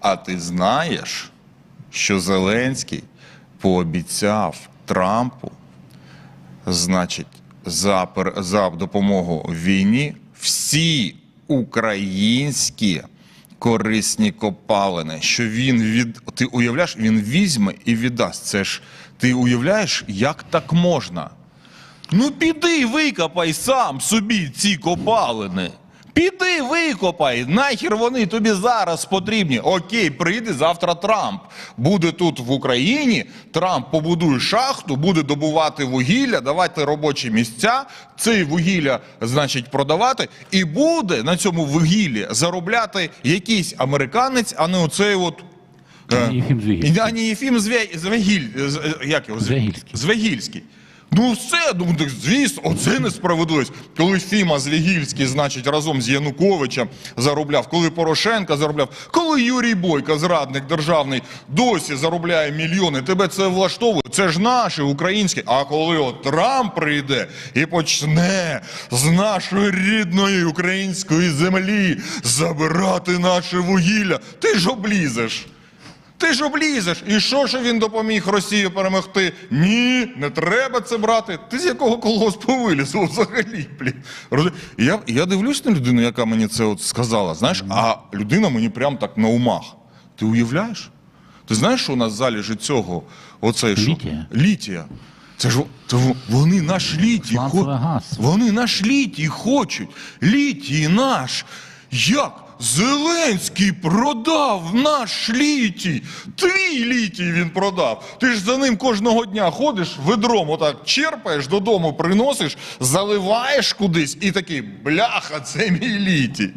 А ти знаєш, що Зеленський пообіцяв Трампу, значить, за, за допомогу війні всі українські корисні копалини, що він від ти уявляєш, він візьме і віддасть. Це ж ти уявляєш, як так можна? Ну піди викопай сам собі ці копалини. Піди викопай, нахер вони тобі зараз потрібні. Окей, прийде завтра Трамп. Буде тут в Україні. Трамп побудує шахту, буде добувати вугілля, давати робочі місця. Це вугілля, значить, продавати, і буде на цьому вугіллі заробляти якийсь американець, а не оцей от. е, Єфім Звігільський. і- Єфім Звегіль, е, як його? З- Звягільський. Ну все, ну звісно, оце несправедливість. Коли Фіма Звягільський, значить, разом з Януковичем заробляв, коли Порошенко заробляв, коли Юрій Бойко, зрадник державний, досі заробляє мільйони, тебе це влаштовує. Це ж наше українське. А коли от Трамп прийде і почне з нашої рідної української землі забирати наше вугілля, ти ж облізеш. Ти ж облізеш. І що ж він допоміг Росії перемогти? Ні, не треба це брати. Ти з якого колгоспу виліз взагалі, блін. Я, я дивлюсь на людину, яка мені це от сказала, знаєш, а людина мені прям так на умах. Ти уявляєш? Ти знаєш, що у нас залежить цього? Оцей що? Літія. Літія. Це ж це вони наш літій. Газ. Вони наш літій хочуть. Літій наш. Як? Зеленський продав наш літій. Твій літій він продав. Ти ж за ним кожного дня ходиш, ведром отак черпаєш, додому приносиш, заливаєш кудись і такий, бляха, це мій літій.